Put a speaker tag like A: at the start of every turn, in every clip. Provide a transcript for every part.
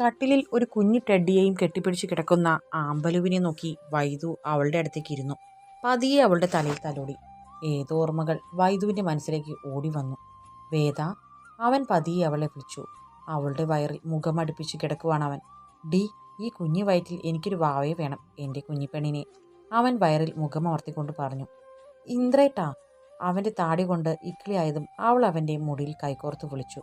A: കട്ടിലിൽ ഒരു കുഞ്ഞു ടെഡിയെയും കെട്ടിപ്പിടിച്ച് കിടക്കുന്ന ആമ്പലുവിനെ നോക്കി വൈദു അവളുടെ അടുത്തേക്ക് ഇരുന്നു. പതിയെ അവളുടെ തലയിൽ തലോടി. ഏതോ ഓർമ്മകൾ വൈദുവിന്റെ മനസ്സിലേക്ക് ഓടി വന്നു. വേദ അവൻ പതിയെ അവളെ വിളിച്ചു. അവളുടെ വയറിൽ മുഖമടുപ്പിച്ച് കിടക്കുവാണ് അവൻ. ഡി ഈ കുഞ്ഞു വയറ്റിൽ എനിക്കൊരു വാവയെ വേണം എന്റെ കുഞ്ഞിപ്പെണ്ണിനെ. അവൻ വയറിൽ മുഖമർത്തിക്കൊണ്ട് പറഞ്ഞു. ഇന്ദ്രേട്ടാ അവന്റെ താടി കൊണ്ട് ഇക്കിളിയായതും അവൾ അവന്റെ മുടിയിൽ കൈകോർത്ത് വിളിച്ചു.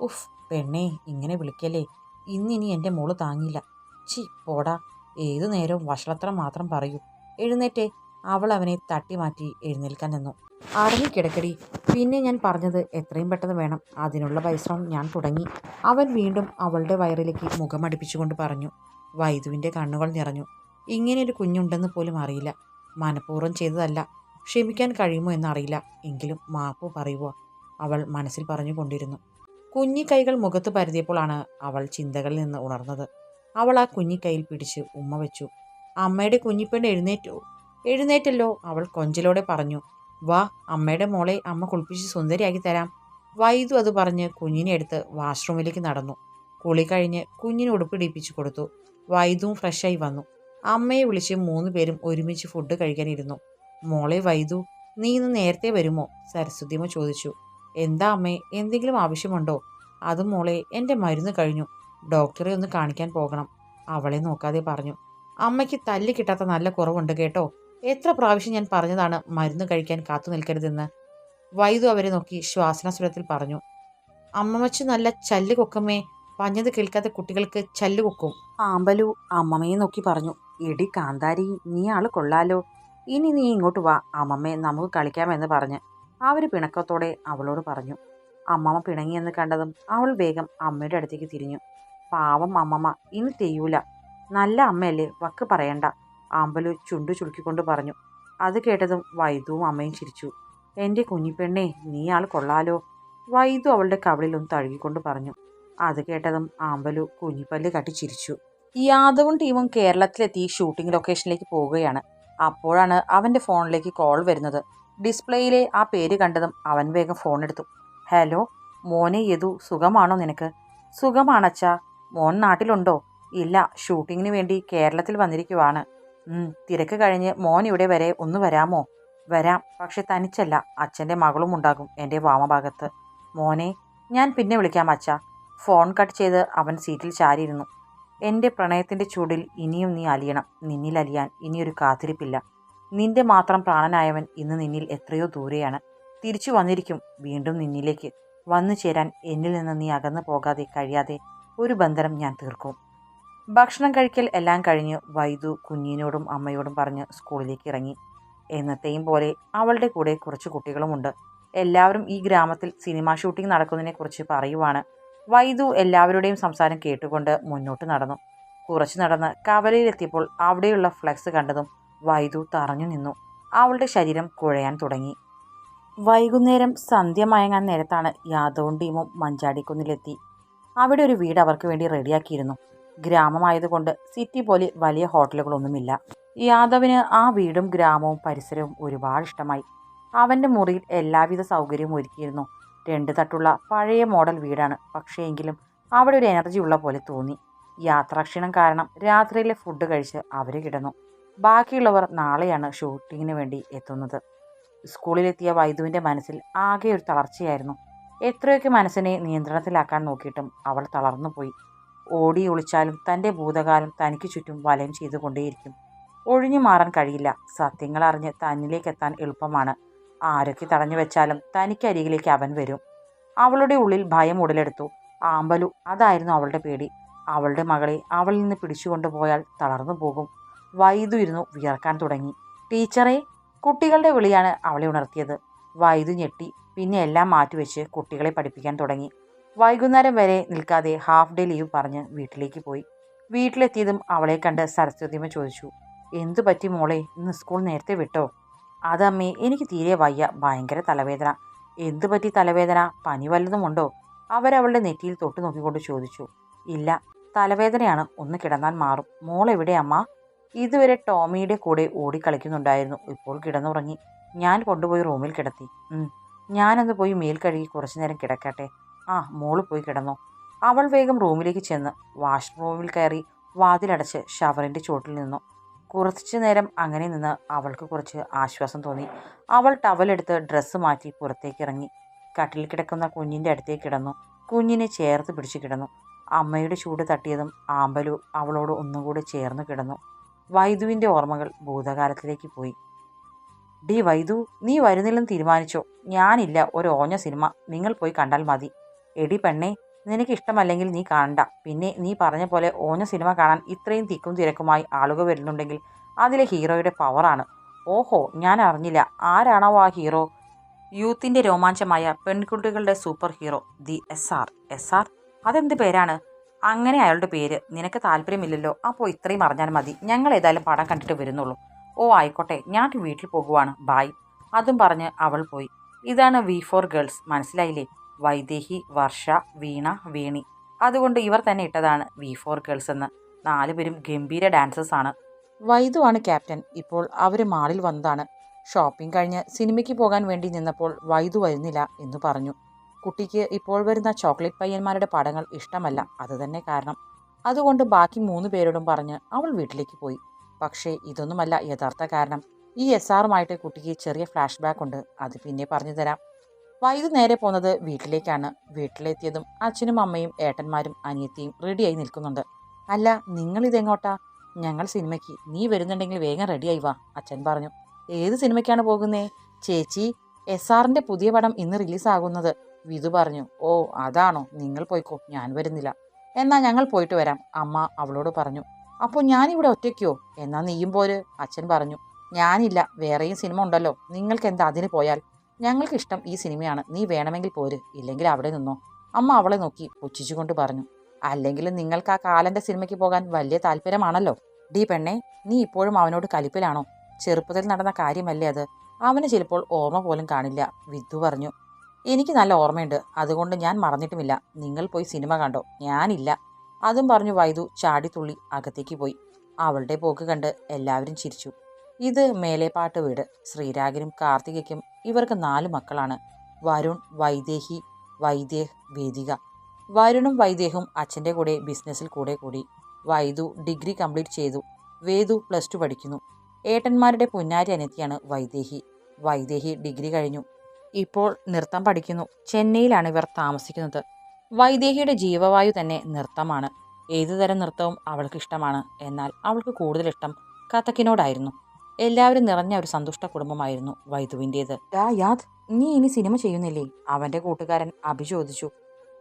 A: ഉഫ് പെണ്ണേ ഇങ്ങനെ വിളിക്കല്ലേ? ഇന്നിനി എന്റെ മോൾ താങ്ങില്ല. ചി പോടാ ഏതു നേരവും വഷളത്രം മാത്രം പറയൂ. എഴുന്നേറ്റേ അവൾ അവനെ തട്ടി മാറ്റി എഴുന്നേൽക്കാൻ നിന്നു. അറിഞ്ഞിക്കിടക്കടി പിന്നെ ഞാൻ പറഞ്ഞത് എത്രയും പെട്ടെന്ന് വേണം. അതിനുള്ള പരിശ്രമം ഞാൻ തുടങ്ങി. അവൻ വീണ്ടും അവളുടെ വയറിലേക്ക് മുഖമടിപ്പിച്ചുകൊണ്ട് പറഞ്ഞു. വൈദുവിന്റെ കണ്ണുകൾ നിറഞ്ഞു. ഇങ്ങനെയൊരു കുഞ്ഞുണ്ടെന്ന് പോലും അറിയില്ല. മനഃപൂർവം ചെയ്തതല്ല. ക്ഷമിക്കാൻ കഴിയുമോ എന്നറിയില്ല. എങ്കിലും മാപ്പ് പറയുവോ അവൾ മനസ്സിൽ പറഞ്ഞുകൊണ്ടിരുന്നു. കുഞ്ഞിക്കൈകൾ മുഖത്ത് പരതിയപ്പോഴാണ് അവൾ ചിന്തകളിൽ നിന്ന് ഉണർന്നത്. അവൾ ആ കുഞ്ഞിക്കൈയിൽ പിടിച്ച് ഉമ്മ വെച്ചു. അമ്മയുടെ കുഞ്ഞിപ്പെണ് എഴുന്നേറ്റോ. എഴുന്നേറ്റല്ലോ അവൾ കൊഞ്ചലോടെ പറഞ്ഞു. വാ അമ്മയുടെ മോളെ അമ്മ കുളിപ്പിച്ച് സുന്ദരിയാക്കി തരാം. വൈദു അത് പറഞ്ഞ് കുഞ്ഞിനെ എടുത്ത് വാഷ്റൂമിലേക്ക് നടന്നു. കുളി കഴിഞ്ഞ് കുഞ്ഞിന് ഉടുപ്പിടിപ്പിച്ചു കൊടുത്തു. വൈദുവും ഫ്രഷായി വന്നു. അമ്മയെ വിളിച്ച് മൂന്ന് പേരും ഒരുമിച്ച് ഫുഡ് കഴിക്കാനിരുന്നു. മോളെ വൈദു നീ ഇന്ന് നേരത്തെ വരുമോ? സരസ്വതിമ ചോദിച്ചു. എന്താ അമ്മേ എന്തെങ്കിലും ആവശ്യമുണ്ടോ? അത് മോളെ എന്റെ മരുന്ന് കഴിഞ്ഞു. ഡോക്ടറെ ഒന്ന് കാണിക്കാൻ പോകണം. അവളെ നോക്കാതെ പറഞ്ഞു. അമ്മയ്ക്ക് തല്ല് കിട്ടാത്ത നല്ല കുറവുണ്ട് കേട്ടോ. എത്ര പ്രാവശ്യം ഞാൻ പറഞ്ഞതാണ് മരുന്ന് കഴിക്കാൻ കാത്തു നിൽക്കരുതെന്ന്. വൈദു അവരെ നോക്കി ശ്വാസനസ്വരത്തിൽ പറഞ്ഞു. അമ്മമ്മച്ച് നല്ല ചല്ല് കൊക്കമ്മേ പഞ്ഞത് കേൾക്കാത്ത കുട്ടികൾക്ക് ചല്ല് കൊക്കും. ആമ്പലു അമ്മമ്മയെ നോക്കി പറഞ്ഞു. എടി കാന്താരി നീ ആൾ കൊള്ളാലോ. ഇനി നീ ഇങ്ങോട്ട് വാ. അമ്മമ്മേ നമുക്ക് കളിക്കാമെന്ന് പറഞ്ഞ് അവർ പിണക്കത്തോടെ അവളോട് പറഞ്ഞു. അമ്മമ്മ പിണങ്ങിയെന്ന് കണ്ടതും അവൾ വേഗം അമ്മയുടെ അടുത്തേക്ക് തിരിഞ്ഞു. പാവം അമ്മമ്മ ഇനി തെയ്യൂല. നല്ല അമ്മയല്ലേ വക്ക് പറയണ്ട. ആമ്പലു ചുണ്ടു ചുളുക്കിക്കൊണ്ട് പറഞ്ഞു. അത് കേട്ടതും വൈദുവും അമ്മയും ചിരിച്ചു. എന്റെ കുഞ്ഞിപ്പെണ്ണേ നീ ആൾ കൊള്ളാലോ. വൈദു അവളുടെ കവിളിലൊന്ന് തഴുകിക്കൊണ്ട് പറഞ്ഞു. അത് കേട്ടതും ആമ്പലു കുഞ്ഞിപ്പല്ല് കട്ടി ചിരിച്ചു. യാദവും ടീമും കേരളത്തിലെത്തി ഷൂട്ടിംഗ് ലൊക്കേഷനിലേക്ക് പോവുകയാണ്. അപ്പോഴാണ് അവന്റെ ഫോണിലേക്ക് കോൾ വരുന്നത്. ഡിസ്പ്ലേയിലെ ആ പേര് കണ്ടതും അവൻ വേഗം ഫോൺ എടുത്തു ഹലോ മോനെ യദു സുഖമാണോ നിനക്ക്? സുഖമാണച്ച മോൻ നാട്ടിലുണ്ടോ? ഇല്ല ഷൂട്ടിങ്ങിന് വേണ്ടി കേരളത്തിൽ വന്നിരിക്കുവാണ്. തിരക്ക് കഴിഞ്ഞ് മോൻ ഇവിടെ വരെ ഒന്ന് വരാമോ? വരാം പക്ഷെ തനിച്ചല്ല. അച്ഛന്റെ മകളും ഉണ്ടാകും എന്റെ വാമഭാഗത്ത്. മോനെ ഞാൻ പിന്നെ വിളിക്കാം അച്ഛ. ഫോൺ കട്ട് ചെയ്ത് അവൻ സീറ്റിൽ ചാരിയിരുന്നു. എന്റെ പ്രണയത്തിന്റെ ചൂടിൽ ഇനിയും നീ അലിയണം. നിന്നിൽ അലിയാൻ ഇനിയൊരു കാത്തിരിപ്പില്ല. നിന്റെ മാത്രം പ്രാണനായവൻ ഇന്ന് നിന്നിൽ എത്രയോ ദൂരെയാണ്. തിരിച്ചു വന്നിരിക്കും. വീണ്ടും നിന്നിലേക്ക് വന്നു ചേരാൻ എന്നിൽ നിന്ന് നീ അകന്നു പോകാതെ കഴിയാതെ ഒരു ബന്ധനം ഞാൻ തീർക്കും. ഭക്ഷണം കഴിക്കൽ എല്ലാം കഴിഞ്ഞ് വൈദു കുഞ്ഞിനോടും അമ്മയോടും പറഞ്ഞ് സ്കൂളിലേക്ക് ഇറങ്ങി. എന്നത്തെയും പോലെ അവളുടെ കൂടെ കുറച്ച് കുട്ടികളുമുണ്ട്. എല്ലാവരും ഈ ഗ്രാമത്തിൽ സിനിമാ ഷൂട്ടിംഗ് നടക്കുന്നതിനെക്കുറിച്ച് പറയുവാണ്. വൈദു എല്ലാവരുടെയും സംസാരം കേട്ടുകൊണ്ട് മുന്നോട്ട് നടന്നു. കുറച്ച് നടന്ന് കവലയിലെത്തിയപ്പോൾ അവിടെയുള്ള ഫ്ലെക്സ് കണ്ടതും വൈദു തറഞ്ഞു നിന്നു. അവളുടെ ശരീരം കുഴയാൻ തുടങ്ങി. വൈകുന്നേരം സന്ധ്യ മയങ്ങാൻ നേരത്താണ് യാദവും ടീമും മഞ്ചാടിക്കുന്നിലെത്തി. അവിടെ ഒരു വീട് അവർക്ക് വേണ്ടി റെഡിയാക്കിയിരുന്നു. ഗ്രാമമായതുകൊണ്ട് സിറ്റി പോലെ വലിയ ഹോട്ടലുകളൊന്നുമില്ല. യാദവിന് ആ വീടും ഗ്രാമവും പരിസരവും ഒരുപാട് ഇഷ്ടമായി. അവന്റെ മുറിയിൽ എല്ലാവിധ സൗകര്യവും ഒരുക്കിയിരുന്നു. രണ്ട് തട്ടുള്ള പഴയ മോഡൽ വീടാണ്. പക്ഷേ എങ്കിലും അവിടെ ഒരു എനർജി ഉള്ള പോലെ തോന്നി. യാത്രാക്ഷീണം കാരണം രാത്രിയിലെ ഫുഡ് കഴിച്ച് അവർ കിടന്നു. ബാക്കിയുള്ളവർ നാളെയാണ് ഷൂട്ടിങ്ങിന് വേണ്ടി എത്തുന്നത്. സ്കൂളിലെത്തിയ വൈദുവിന്റെ മനസ്സിൽ ആകെ ഒരു തളർച്ചയായിരുന്നു. എത്രയൊക്കെ മനസ്സിനെ നിയന്ത്രണത്തിലാക്കാൻ നോക്കിയിട്ടും അവൾ തളർന്നുപോയി. ഓടി ഒളിച്ചാലും തന്റെ ഭൂതകാലം തനിക്ക് ചുറ്റും വലയം ചെയ്തുകൊണ്ടേയിരിക്കും. ഒഴിഞ്ഞു മാറാൻ കഴിയില്ല. സത്യങ്ങൾ അറിഞ്ഞ് തന്നിലേക്കെത്താൻ എളുപ്പമാണ്. ആരൊക്കെ തടഞ്ഞു വെച്ചാലും തനിക്കരികിലേക്ക് അവൻ വരും. അവളുടെ ഉള്ളിൽ ഭയം ഉടലെടുത്തു. ആമ്പലു അതായിരുന്നു അവളുടെ പേടി. അവളുടെ മകളെ അവളിൽ നിന്ന് പിടിച്ചുകൊണ്ടുപോയാൽ തളർന്നു പോകും. വൈദു ഇരുന്നു വിയർക്കാൻ തുടങ്ങി. ടീച്ചറെ കുട്ടികളുടെ വിളിയാണ് അവളെ ഉണർത്തിയത്. വൈദു ഞെട്ടി പിന്നെ എല്ലാം മാറ്റിവെച്ച് കുട്ടികളെ പഠിപ്പിക്കാൻ തുടങ്ങി. വൈകുന്നേരം വരെ നിൽക്കാതെ ഹാഫ് ഡേ ലീവ് പറഞ്ഞ് വീട്ടിലേക്ക് പോയി. വീട്ടിലെത്തിയതും അവളെ കണ്ട് സരസ്വതിമ ചോദിച്ചു എന്തു പറ്റി മോളെ? ഇന്ന് സ്കൂൾ നേരത്തെ വിട്ടോ? അതമ്മേ എനിക്ക് തീരെ വയ്യ. ഭയങ്കര തലവേദന. എന്തു പറ്റി തലവേദന? പനി വല്ലതുമുണ്ടോ? അവരവളുടെ നെറ്റിയിൽ തൊട്ടു നോക്കിക്കൊണ്ട് ചോദിച്ചു. ഇല്ല തലവേദനയാണ്. ഒന്ന് കിടന്നാൽ മാറും. മോളെവിടെ അമ്മ? ഇതുവരെ ടോമിയുടെ കൂടെ ഓടിക്കളിക്കുന്നുണ്ടായിരുന്നു. ഇപ്പോൾ കിടന്നുറങ്ങി. ഞാൻ കൊണ്ടുപോയി റൂമിൽ കിടത്തി. ഞാനൊന്ന് പോയി മേൽ കഴുകി കുറച്ചു നേരം കിടക്കട്ടെ. ആ മോൾ പോയി കിടന്നു. അവൾ വേഗം റൂമിലേക്ക് ചെന്ന് വാഷ്റൂമിൽ കയറി വാതിലടച്ച് ഷവറിന്റെ ചോട്ടിൽ നിന്നു. കുറച്ചു നേരം അങ്ങനെ നിന്ന് അവൾക്ക് കുറച്ച് ആശ്വാസം തോന്നി. അവൾ ടവലെടുത്ത് ഡ്രസ്സ് മാറ്റി പുറത്തേക്ക് ഇറങ്ങി. കട്ടിൽ കിടക്കുന്ന കുഞ്ഞിന്റെ അടുത്തേക്ക് കിടന്നു. കുഞ്ഞിനെ ചേർത്ത് പിടിച്ച് കിടന്നു. അമ്മയുടെ ചൂട് തട്ടിയതും ആമ്പലു അവളോട് ഒന്നുകൂടി ചേർന്ന് കിടന്നു. വൈദുവിന്റെ ഓർമ്മകൾ ഭൂതകാലത്തിലേക്ക് പോയി. ഡി വൈദു നീ വരുന്നില്ലെന്ന് തീരുമാനിച്ചോ? ഞാനില്ല ഒരു ഓഞ്ഞ സിനിമ. നിങ്ങൾ പോയി കണ്ടാൽ മതി. എടി പെണ്ണേ നിനക്ക് ഇഷ്ടമല്ലെങ്കിൽ നീ കാണണ്ട പിന്നെ നീ പറഞ്ഞ പോലെ ഓഞ്ഞ സിനിമ കാണാൻ ഇത്രയും തിക്കും തിരക്കുമായി ആളുകൾ വരുന്നുണ്ടെങ്കിൽ അതിലെ ഹീറോയുടെ പവറാണ് ഓഹോ ഞാൻ അറിഞ്ഞില്ല. ആരാണോ ആ ഹീറോ? യൂത്തിന്റെ രോമാഞ്ചമായ പെൺകുട്ടികളുടെ super hero the S R S R അതെന്ത് പേരാണ്? അങ്ങനെ അയാളുടെ പേര്. നിനക്ക് താല്പര്യമില്ലല്ലോ. അപ്പോൾ ഇത്രയും അറിഞ്ഞാൽ മതി. ഞങ്ങൾ ഏതായാലും പടം കണ്ടിട്ട് വരുന്നുള്ളൂ. ഓ ആയിക്കോട്ടെ. ഞാൻ വീട്ടിൽ പോകുവാണ്. ബായ് അതും പറഞ്ഞ് അവൾ പോയി. ഇതാണ് വി ഫോർ ഗേൾസ് മനസ്സിലായില്ലേ? വൈദേഹി വർഷ വീണ വേണി. അതുകൊണ്ട് ഇവർ തന്നെ ഇട്ടതാണ് വി ഫോർ ഗേൾസ് എന്ന്. നാലുപേരും ഗംഭീര ഡാൻസേഴ്സ് ആണ്. വൈദു ആണ് ക്യാപ്റ്റൻ. ഇപ്പോൾ അവർ മാളിൽ വന്നതാണ്. ഷോപ്പിംഗ് കഴിഞ്ഞ് സിനിമയ്ക്ക് പോകാൻ വേണ്ടി നിന്നപ്പോൾ വൈദു വരുന്നില്ല എന്ന് പറഞ്ഞു. കുട്ടിക്ക് ഇപ്പോൾ വരുന്ന ചോക്ലേറ്റ് പയ്യന്മാരുടെ പടങ്ങൾ ഇഷ്ടമല്ല. അതുതന്നെ കാരണം. അതുകൊണ്ട് ബാക്കി മൂന്ന് പേരോടും പറഞ്ഞ് അവൾ വീട്ടിലേക്ക് പോയി. പക്ഷേ ഇതൊന്നുമല്ല യഥാർത്ഥ കാരണം. ഈ എസ് ആറുമായിട്ട് കുട്ടിക്ക് ചെറിയ ഫ്ലാഷ് ബാക്ക് ഉണ്ട്. അത് പിന്നെ പറഞ്ഞു തരാം. വൈദു നേരെ പോകുന്നത് വീട്ടിലേക്കാണ്. വീട്ടിലെത്തിയതും അച്ഛനും അമ്മയും ഏട്ടന്മാരും അനിയത്തിയും റെഡിയായി നിൽക്കുന്നുണ്ട്. അല്ല നിങ്ങൾ ഇതെങ്ങോട്ടാ ഞങ്ങൾ സിനിമയ്ക്ക്. നീ വരുന്നുണ്ടെങ്കിൽ വേഗം റെഡിയായി വാ അച്ഛൻ പറഞ്ഞു. ഏത് സിനിമയ്ക്കാണ് പോകുന്നേ? ചേച്ചി എസ് ആറിന്റെ പുതിയ പടം ഇന്ന് റിലീസാകുന്നത് വിധു പറഞ്ഞു. ഓ അതാണോ? നിങ്ങൾ പോയിക്കോ. ഞാൻ വരുന്നില്ല. എന്നാൽ ഞങ്ങൾ പോയിട്ട് വരാം അമ്മ അവളോട് പറഞ്ഞു. അപ്പോൾ ഞാനിവിടെ ഒറ്റയ്ക്കോ? എന്നാ നീയും പോര് അച്ഛൻ പറഞ്ഞു. ഞാനില്ല. വേറെയും സിനിമ ഉണ്ടല്ലോ. നിങ്ങൾക്ക് എന്താ അതിന് പോയാൽ? ഞങ്ങൾക്ക് ഇഷ്ടം ഈ സിനിമയാണ്. നീ വേണമെങ്കിൽ പോര്. ഇല്ലെങ്കിൽ അവിടെ നിന്നോ. അമ്മ അവളെ നോക്കി പുച്ഛിച്ചുകൊണ്ട് പറഞ്ഞു. അല്ലെങ്കിൽ നിങ്ങൾക്ക് ആ കാലന്റെ സിനിമയ്ക്ക് പോകാൻ വലിയ താല്പര്യമാണല്ലോ. ഡി പെണ്ണെ നീ ഇപ്പോഴും അവനോട് കലിപ്പിലാണോ? ചെറുപ്പത്തിൽ നടന്ന കാര്യമല്ലേ അത്? അവന് ചിലപ്പോൾ ഓർമ്മ പോലും കാണില്ല. വിദ്യു പറഞ്ഞു. എനിക്ക് നല്ല ഓർമ്മയുണ്ട്. അതുകൊണ്ട് ഞാൻ മറന്നിട്ടുമില്ല. നിങ്ങൾ പോയി സിനിമ കണ്ടോ? ഞാനില്ല. അതും പറഞ്ഞു വൈദു ചാടിത്തുള്ളി അകത്തേക്ക് പോയി. അവളുടെ പോക്ക് കണ്ട് എല്ലാവരും ചിരിച്ചു. ഇത് മേലേപ്പാട്ട് വീട്. ശ്രീരാഗിനും കാർത്തികയ്ക്കും ഇവർക്ക് നാല് മക്കളാണ്. വരുൺ വൈദേഹി വൈദേഹ് വേദിക. വരുണും വൈദേഹും അച്ഛന്റെ കൂടെ ബിസിനസ്സിൽ കൂടെ കൂടി. വൈദു ഡിഗ്രി കംപ്ലീറ്റ് ചെയ്തു. വേദു പ്ലസ് ടു പഠിക്കുന്നു. ഏട്ടന്മാരുടെ പുന്നാരി അനിയത്തിയാണ് വൈദേഹി. വൈദേഹി ഡിഗ്രി കഴിഞ്ഞു. ഇപ്പോൾ നൃത്തം പഠിക്കുന്നു. ചെന്നൈയിലാണ് ഇവർ താമസിക്കുന്നത്. വൈദേഹിയുടെ ജീവവായു തന്നെ നൃത്തമാണ്. ഏതുതരം നൃത്തവും അവൾക്ക് ഇഷ്ടമാണ് എന്നാൽ അവൾക്ക് കൂടുതലിഷ്ടം കഥക്കിനോടായിരുന്നു. എല്ലാവരും നിറഞ്ഞ ഒരു സന്തുഷ്ട കുടുംബമായിരുന്നു വൈദുവിന്റേത്. യാദ് നീ ഇനി സിനിമ ചെയ്യുന്നില്ലേ? അവന്റെ കൂട്ടുകാരൻ അഭി ചോദിച്ചു.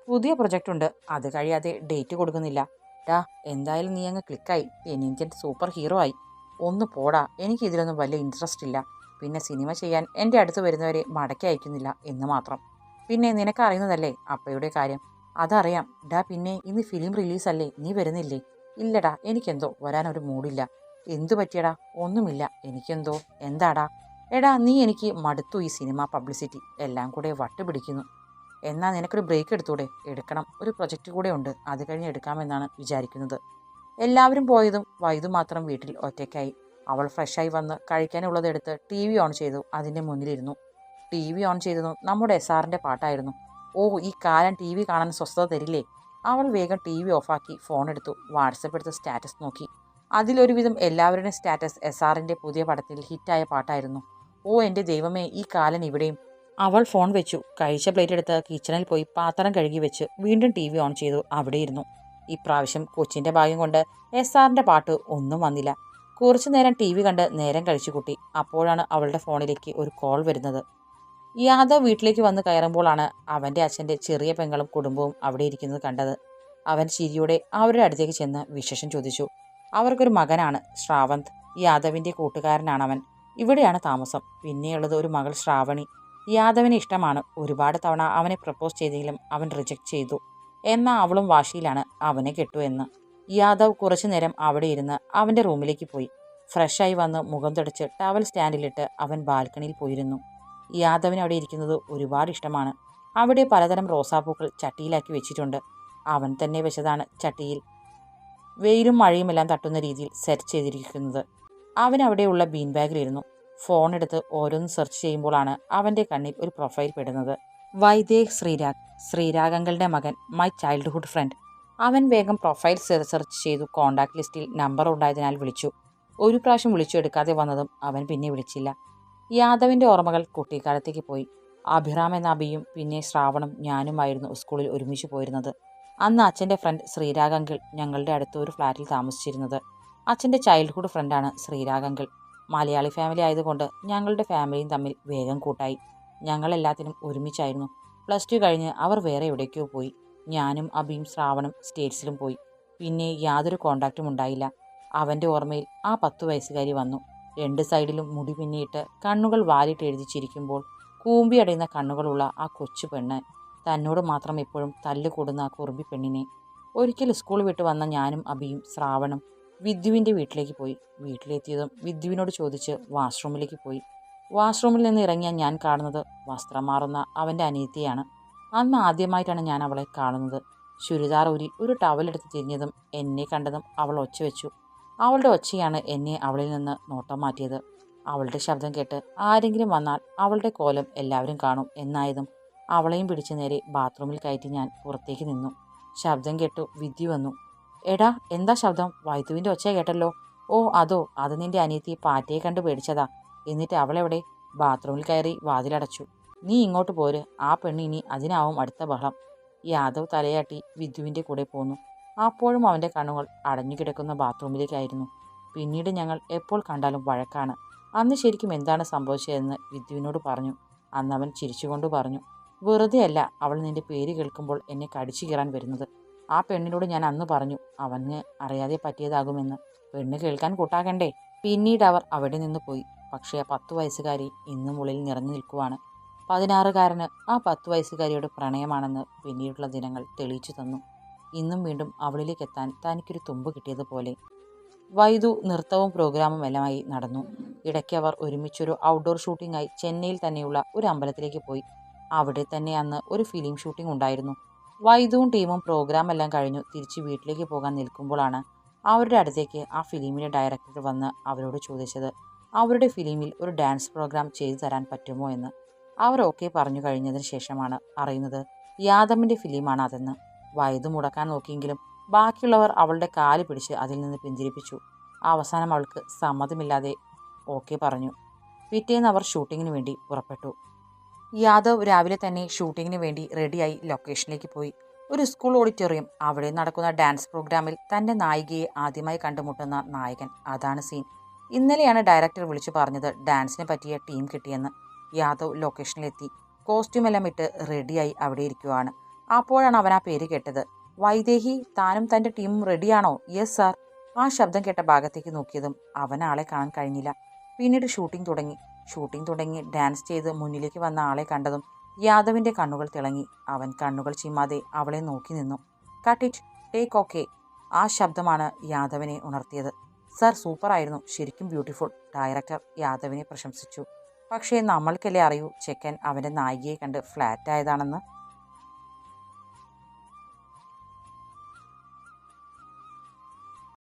A: പുതിയ പ്രൊജക്റ്റ് ഉണ്ട്. അത് കഴിയാതെ ഡേറ്റ് കൊടുക്കുന്നില്ല. ഡാ എന്തായാലും നീ അങ്ങ് ക്ലിക്കായി. തെന്നിന്ത്യൻ സൂപ്പർ ഹീറോ ആയി. ഒന്ന് പോടാ എനിക്ക് ഇതിലൊന്നും വലിയ ഇൻട്രസ്റ്റ് ഇല്ല. പിന്നെ സിനിമ ചെയ്യാൻ എന്റെ അടുത്ത് വരുന്നവരെ മടക്കി അയക്കുന്നില്ല എന്ന് മാത്രം. പിന്നെ നിനക്കറിയുന്നതല്ലേ അപ്പയുടെ കാര്യം? അതറിയാം. ഡാ പിന്നെ ഇന്ന് ഫിലിം റിലീസല്ലേ? നീ വരുന്നില്ലേ? ഇല്ലടാ എനിക്കെന്തോ വരാനൊരു മൂഡില്ല എന്തു പറ്റിയടാ? ഒന്നുമില്ല. എനിക്കെന്തോ? എന്താടാ? എടാ നീ എനിക്ക് മടുത്തു ഈ സിനിമ പബ്ലിസിറ്റി. എല്ലാം കൂടെ വട്ടുപിടിക്കുന്നു എന്നാൽ എന്നാ നിനക്കൊരു ബ്രേക്ക് എടുത്തൂടെ? എടുക്കണം. ഒരു പ്രൊജക്റ്റ് കൂടെ ഉണ്ട്. അത് കഴിഞ്ഞ് എടുക്കാമെന്നാണ് വിചാരിക്കുന്നത്. എല്ലാവരും പോയതും വൈദു മാത്രം വീട്ടിൽ ഒറ്റയ്ക്കായി. അവൾ ഫ്രഷായി വന്ന് കഴിക്കാനുള്ളത് എടുത്ത് ടി വി ഓൺ ചെയ്തു. അതിന്റെ മുന്നിലിരുന്നു. ടി വി ഓൺ ചെയ്തതും നമ്മുടെ എസ് ആറിന്റെ പാട്ടായിരുന്നു. ഓ ഈ കാലം ടി വി കാണാൻ സ്വസ്ഥത തരില്ലേ? അവൾ വേഗം ടി വി ഓഫാക്കി ഫോൺ എടുത്തു. വാട്സപ്പ് എടുത്ത് സ്റ്റാറ്റസ് നോക്കി. അതിലൊരുവിധം എല്ലാവരുടെയും സ്റ്റാറ്റസ് എസ് ആറിന്റെ പുതിയ പടത്തിൽ ഹിറ്റായ പാട്ടായിരുന്നു. ഓ എന്റെ ദൈവമേ ഈ കാലൻ ഇവിടെയും. അവൾ ഫോൺ വെച്ചു. കഴിച്ച പ്ലേറ്റ് എടുത്ത് കിച്ചണിൽ പോയി പാത്രം കഴുകി വെച്ച് വീണ്ടും ടി വി ഓൺ ചെയ്തു. അവിടെയിരുന്നു. ഇപ്രാവശ്യം കൊച്ചിന്റെ ഭാഗ്യം കൊണ്ട് എസ് ആറിന്റെ പാട്ട് ഒന്നും വന്നില്ല. കുറച്ചു നേരം ടി വി കണ്ട് നേരം കഴിച്ചു കുട്ടി. അപ്പോഴാണ് അവളുടെ ഫോണിലേക്ക് ഒരു കോൾ വരുന്നത്. യാദവ് വീട്ടിലേക്ക് വന്ന് കയറുമ്പോഴാണ് അവന്റെ അച്ഛന്റെ ചെറിയ പെങ്ങളും കുടുംബവും അവിടെ ഇരിക്കുന്നത് കണ്ടത്. അവൻ ചിരിയോടെ അവരുടെ അടുത്തേക്ക് ചെന്ന് വിശേഷം ചോദിച്ചു. അവർക്കൊരു മകനാണ് ശ്രാവന്ത്. യാദവിന്റെ കൂട്ടുകാരനാണ് അവൻ ഇവിടെയാണ് താമസം. പിന്നെയുള്ളത് ഒരു മകൾ ശ്രാവണി. യാദവിന് ഇഷ്ടമാണ്. ഒരുപാട് തവണ അവനെ പ്രപ്പോസ് ചെയ്തെങ്കിലും അവൻ റിജക്റ്റ് ചെയ്തു. എന്നാൽ അവളും വാശിയിലാണ് അവനെ കെട്ടു എന്ന്. യാദവ് കുറച്ചു നേരം അവിടെ ഇരുന്ന് അവന്റെ റൂമിലേക്ക് പോയി. ഫ്രഷായി വന്ന് മുഖം തുടച്ച് ടവൽ സ്റ്റാൻഡിലിട്ട് അവൻ ബാൽക്കണിയിൽ പോയിരുന്നു. യാദവിന് അവിടെ ഇരിക്കുന്നത് ഒരുപാട് ഇഷ്ടമാണ്. അവിടെ പലതരം റോസാപ്പൂക്കൾ ചട്ടിയിലാക്കി വെച്ചിട്ടുണ്ട്. അവൻ തന്നെ വെച്ചതാണ് ചട്ടിയിൽ വെയിലും മഴയുമെല്ലാം തട്ടുന്ന രീതിയിൽ സെറ്റ് ചെയ്തിരിക്കുന്നത്. അവൻ അവിടെയുള്ള ബീൻ ബാഗിലിരുന്നു ഫോൺ എടുത്ത് ഓരോന്ന് സെർച്ച് ചെയ്യുമ്പോഴാണ് അവന്റെ കണ്ണിൽ ഒരു പ്രൊഫൈൽ പെടുന്നത്. വൈദേഹ് ശ്രീരാഗ്. ശ്രീരാഗങ്ങളുടെ മകൻ മൈ ചൈൽഡ്ഹുഡ് ഫ്രണ്ട് അവൻ വേഗം പ്രൊഫൈൽ സെർച്ച് ചെയ്തു. കോണ്ടാക്ട് ലിസ്റ്റിൽ നമ്പർ ഉണ്ടായതിനാൽ വിളിച്ചു. ഒരു പ്രാവശ്യം വിളിച്ചു എടുക്കാതെ വന്നതും അവൻ പിന്നെ വിളിച്ചില്ല. യാദവിന്റെ ഓർമ്മകൾ കുട്ടിക്കാലത്തേക്ക് പോയി. അഭിറാം എന്ന അബിയും പിന്നെ ശ്രാവണും ഞാനുമായിരുന്നു സ്കൂളിൽ ഒരുമിച്ച് പോയിരുന്നത്. അന്ന് അച്ഛന്റെ ഫ്രണ്ട് ശ്രീരാഗങ്കിൾ ഞങ്ങളുടെ അടുത്ത് ഒരു ഫ്ലാറ്റിൽ താമസിച്ചിരുന്നത്. അച്ഛന്റെ ചൈൽഡ്ഹുഡ് ഫ്രണ്ടാണ് ശ്രീരാഗങ്കിൾ മലയാളി ഫാമിലി ആയതുകൊണ്ട് ഞങ്ങളുടെ ഫാമിലിയും തമ്മിൽ വേഗം കൂട്ടായി. ഞങ്ങളെല്ലാത്തിനും ഒരുമിച്ചായിരുന്നു. പ്ലസ് ടു കഴിഞ്ഞ് അവർ വേറെ എവിടേക്കോ പോയി. ഞാനും അബിയും ശ്രാവണും സ്റ്റേറ്റ്സിലും പോയി. പിന്നെ യാതൊരു കോണ്ടാക്റ്റും ഉണ്ടായില്ല. അവന്റെ ഓർമ്മയിൽ ആ പത്തു വയസ്സുകാരി വന്നു. രണ്ട് സൈഡിലും മുടി പിന്നിയിട്ട് കണ്ണുകൾ വാലിട്ട് എഴുതിച്ചിരിക്കുമ്പോൾ കൂമ്പിയടയുന്ന കണ്ണുകളുള്ള ആ കൊച്ചു പെണ്ണ് തന്നോട് മാത്രം എപ്പോഴും തല്ലുകൂടുന്ന ആ കുറുമ്പി പെണ്ണിനെ. ഒരിക്കൽ സ്കൂൾ വിട്ട് വന്ന ഞാനും അബിയും ശ്രാവണും വിദ്യുവിന്റെ വീട്ടിലേക്ക് പോയി. വീട്ടിലെത്തിയതും വിദ്യുവിനോട് ചോദിച്ച് വാഷ്റൂമിലേക്ക് പോയി. വാഷ്റൂമിൽ നിന്ന് ഇറങ്ങിയ ഞാൻ കാണുന്നത് വസ്ത്രം മാറുന്ന അവന്റെ അനിയത്തിയാണ്. അന്ന് ആദ്യമായിട്ടാണ് ഞാൻ അവളെ കാണുന്നത്. ചുരിദാർ ഊരി ഒരു ടവലെടുത്ത് തിരിഞ്ഞതും എന്നെ കണ്ടതും അവൾ ഒച്ച വെച്ചു. അവളുടെ ഒച്ചയാണ് എന്നെ അവളിൽ നിന്ന് നോട്ടം മാറ്റിയത്. അവളുടെ ശബ്ദം കേട്ട് ആരെങ്കിലും വന്നാൽ അവളുടെ കോലം എല്ലാവരും കാണും എന്നായതും അവളെയും പിടിച്ചു നേരെ ബാത്റൂമിൽ കയറ്റി ഞാൻ പുറത്തേക്ക് നിന്നു. ശബ്ദം കേട്ടു വിദ്യ വന്നു. എടാ എന്താ ശബ്ദം? വൈദ്യുവിന്റെ ഒച്ച കേട്ടല്ലോ. ഓ അതോ അത് നിന്റെ അനിയത്തി പാറ്റയെ കണ്ട് പേടിച്ചതാ. എന്നിട്ട് അവളെവിടെ? ബാത്റൂമിൽ കയറി വാതിലടച്ചു. നീ ഇങ്ങോട്ട് പോര്. ആ പെണ്ണ് ഇനി അതിനാവും അടുത്ത ബഹളം. യാദവ് തലയാട്ടി വിദ്യുവിന്റെ കൂടെ പോന്നു. അപ്പോഴും അവന്റെ കണ്ണുകൾ അടഞ്ഞു കിടക്കുന്ന ബാത്റൂമിലേക്കായിരുന്നു. പിന്നീട് ഞങ്ങൾ എപ്പോൾ കണ്ടാലും വഴക്കാണ്. അന്ന് ശരിക്കും എന്താണ് സംഭവിച്ചതെന്ന് വിദ്യുവിനോട് പറഞ്ഞു. അന്ന് അവൻ ചിരിച്ചുകൊണ്ട് പറഞ്ഞു. വെറുതെ അല്ല അവൾ നിന്റെ പേര് കേൾക്കുമ്പോൾ എന്നെ കടിച്ചു കീറാൻ വരുന്നത്. ആ പെണ്ണിനോട് ഞാൻ അന്ന് പറഞ്ഞു അവന് അറിയാതെ പറ്റിയതാകുമെന്ന്. പെണ്ണ് കേൾക്കാൻ കൂട്ടാകണ്ടേ? പിന്നീട് അവർ അവിടെ നിന്ന് പോയി. പക്ഷേ ആ പത്തു വയസ്സുകാരി ഇന്നും ഉള്ളിൽ നിറഞ്ഞു നിൽക്കുവാണ്. പതിനാറുകാരന് ആ പത്തു വയസ്സുകാരിയോട് പ്രണയമാണെന്ന് പിന്നീടുള്ള ദിനങ്ങൾ തെളിയിച്ചു തന്നു. ഇന്നും വീണ്ടും അവളിലേക്ക് എത്താൻ തനിക്കൊരു തുമ്പ് കിട്ടിയതുപോലെ. വൈദു നൃത്തവും പ്രോഗ്രാമും എല്ലാമായി നടന്നു. ഇടയ്ക്ക് അവർ ഒരുമിച്ചൊരു ഔട്ട്ഡോർ ഷൂട്ടിംഗായി ചെന്നൈയിൽ തന്നെയുള്ള ഒരു അമ്പലത്തിലേക്ക് പോയി. അവിടെ തന്നെ അന്ന് ഒരു ഫിലിം ഷൂട്ടിംഗ് ഉണ്ടായിരുന്നു. വൈദുവും ടീമും പ്രോഗ്രാം എല്ലാം കഴിഞ്ഞു തിരിച്ച് വീട്ടിലേക്ക് പോകാൻ നിൽക്കുമ്പോഴാണ് അവരുടെ അടുത്തേക്ക് ആ ഫിലിമിന്റെ ഡയറക്ടർ വന്ന് അവരോട് ചോദിച്ചത് അവരുടെ ഫിലിമിൽ ഒരു ഡാൻസ് പ്രോഗ്രാം ചെയ്തു തരാൻ പറ്റുമോ എന്ന്? അവർ ഓക്കെ പറഞ്ഞു കഴിഞ്ഞതിന് ശേഷമാണ് അറിയുന്നത് യാദവിന്റെ ഫിലിമാണ് അതെന്ന്. വൈദു മുടക്കാൻ നോക്കിയെങ്കിലും ബാക്കിയുള്ളവർ അവളുടെ കാൽ പിടിച്ച് അതിൽ നിന്ന് പിന്തിരിപ്പിച്ചു. അവസാനം അവൾക്ക് സമ്മതമില്ലാതെ ഓക്കെ പറഞ്ഞു. പിറ്റേന്ന് അവർ ഷൂട്ടിങ്ങിന് വേണ്ടി പുറപ്പെട്ടു. യാദവ് രാവിലെ തന്നെ ഷൂട്ടിങ്ങിന് വേണ്ടി റെഡിയായി ലൊക്കേഷനിലേക്ക് പോയി. ഒരു സ്കൂൾ ഓഡിറ്റോറിയം അവിടെ നടക്കുന്ന ഡാൻസ് പ്രോഗ്രാമിൽ തന്റെ നായികയെ ആദ്യമായി കണ്ടുമുട്ടുന്ന നായകൻ. അതാണ് സീൻ. ഇന്നലെയാണ് ഡയറക്ടർ വിളിച്ചു പറഞ്ഞത് ഡാൻസിനെ പറ്റിയ ടീം കിട്ടിയെന്ന്. യാദവ് ലൊക്കേഷനിലെത്തി. കോസ്റ്റ്യൂമെല്ലാം ഇട്ട് റെഡിയായി അവിടെ ഇരിക്കുവാണ്. അപ്പോഴാണ് അവൻ ആ പേര് കേട്ടത്. വൈദേഹി താനും തന്റെ ടീമും റെഡിയാണോ? Yes sir. ആ ശബ്ദം കേട്ട ഭാഗത്തേക്ക് നോക്കിയതും അവൻ ആളെ കാണാൻ കഴിഞ്ഞില്ല. പിന്നീട് ഷൂട്ടിംഗ് തുടങ്ങി. ഷൂട്ടിംഗ് തുടങ്ങി ഡാൻസ് ചെയ്ത് മുന്നിലേക്ക് വന്ന ആളെ കണ്ടതും യാദവിന്റെ കണ്ണുകൾ തിളങ്ങി. അവൻ കണ്ണുകൾ ചീമാതെ അവളെ നോക്കി നിന്നു. കട്ട് ഇറ്റ് ടേക്ക് ഓക്കെ ആ ശബ്ദമാണ് യാദവിനെ ഉണർത്തിയത്. സർ സൂപ്പറായിരുന്നു ശരിക്കും ബ്യൂട്ടിഫുൾ ഡയറക്ടർ യാദവിനെ പ്രശംസിച്ചു. പക്ഷേ നമ്മൾക്കല്ലേ അറിയൂ ചെക്കൻ അവന്റെ നായികയെ കണ്ട് ഫ്ലാറ്റ് ആയതാണെന്ന്?